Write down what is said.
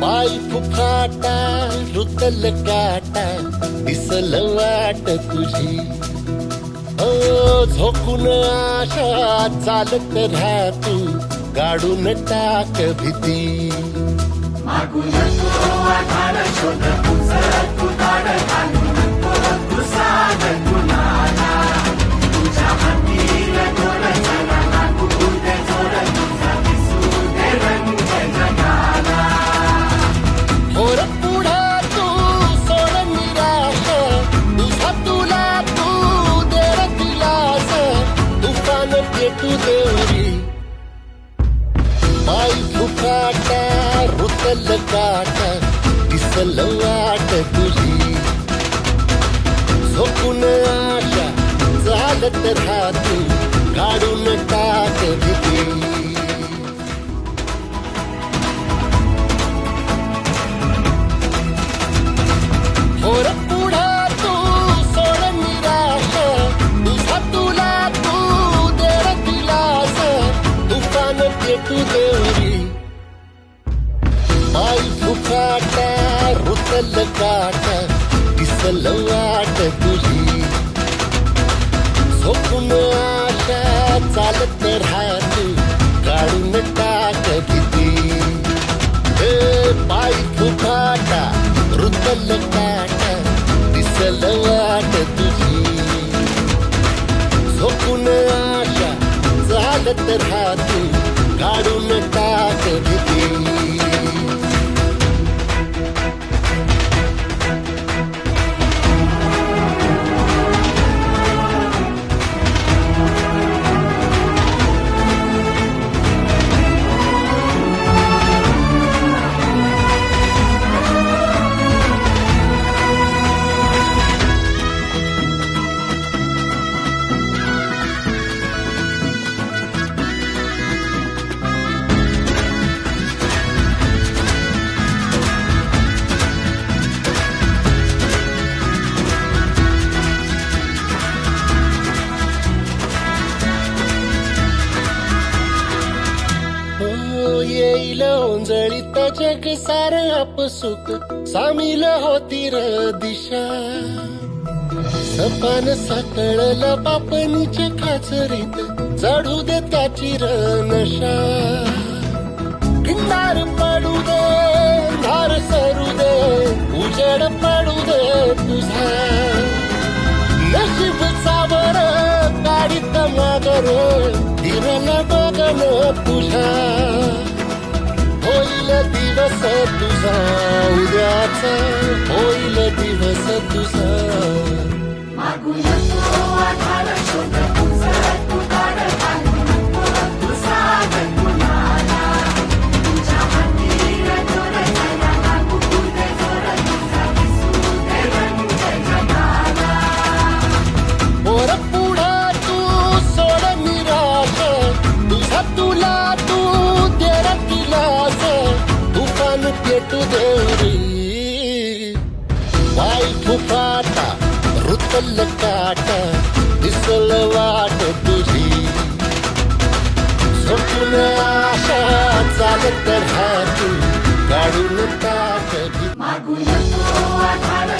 बायको फुफाटा रुतल काटा दिसल वाट तुझी. हो झोकून आशा चालत राहा तू गाडून टाक भीती. मागून तू आधार शोध उचल तू दाड तू रुतल काटा दिसल वाट तुझी। झोपून आशा चालत राहतू पाय फुकाटा रुतल काटा दिसल वाट तुझी. झोपून आशा चालत राहतू काढून टाक भीती ए पाय फुकाटा रुतल काटा दिसल वाट तुझी. झोपून आशा चालत राहतू काढून टाक भीती येईल ओंजळीत जग सार आपसुक सामील होती र दिशा. सपान साकळलं बापणीच्या खाचरीत चढू दे त्याची र नशा. किनार पाडू दे धार सरू दे उजड पाडू दे तुझा. नशीब सावर काढीत मागर दिरल बगन तुझा दिवस तुझा उद्याचा फुफाटा रुतल काटा दिसल वाट तुझी स्वप्न आशा चालत राहतू काढून ताट भीती. मागून तो आधार